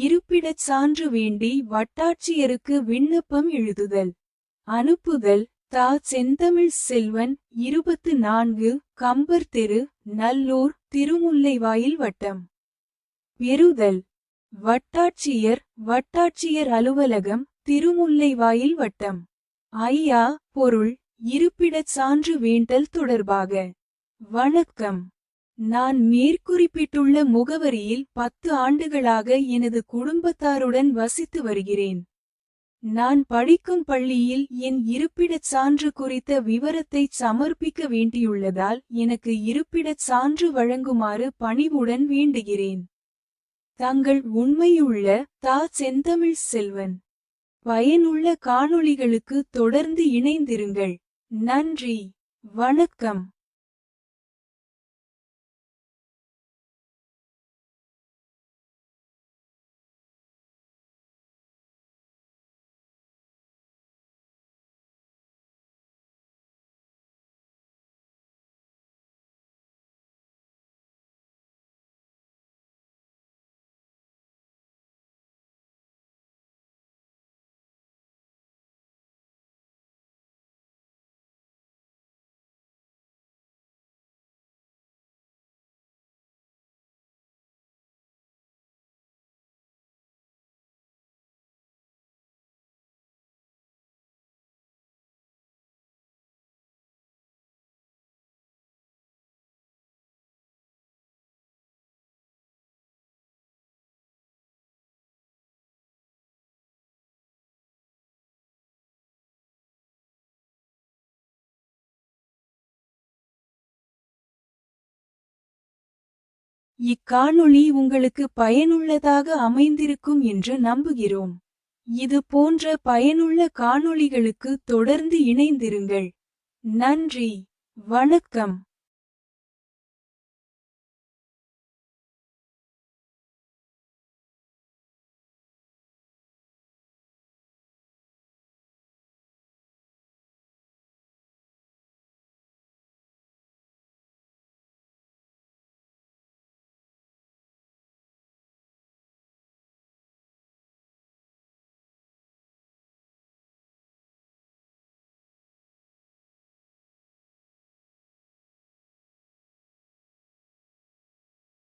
இருப்பிடச் சான்று வேண்டி வட்டாட்சியருக்கு விண்ணப்பம் எழுதுதல். அனுப்புதல். தா. செந்தமிழ் செல்வன் இருபத்து நான்கு கம்பர் தெரு நல்லூர் திருமுல்லைவாயில் வட்டம். பெறுதல். வட்டாட்சியர் வட்டாட்சியர் அலுவலகம் திருமுல்லைவாயில் வட்டம். ஐயா பொருள் இருப்பிடச் சான்று வேண்டல் தொடர்பாக. வணக்கம். நான் மேற்குறிப்பிட்டுள்ள முகவரியில் பத்து ஆண்டுகளாக எனது குடும்பத்தாருடன் வசித்து வருகிறேன். நான் படிக்கும் பள்ளியில் என் இருப்பிடச் சான்று குறித்த விவரத்தை சமர்ப்பிக்க வேண்டியுள்ளதால் எனக்கு இருப்பிடச் சான்று வழங்குமாறு பணிவுடன் வேண்டுகிறேன். தங்கள் உண்மையுள்ள தா. செந்தமிழ் செல்வன். பயனுள்ள காணொளிகளுக்கு தொடர்ந்து இணைந்திருங்கள். நன்றி. வணக்கம். இக்காணொளி உங்களுக்கு பயனுள்ளதாக அமைந்திருக்கும் என்று நம்புகிறோம். இது போன்ற பயனுள்ள காணொளிகளுக்கு தொடர்ந்து இணைந்திருங்கள். நன்றி. வணக்கம்.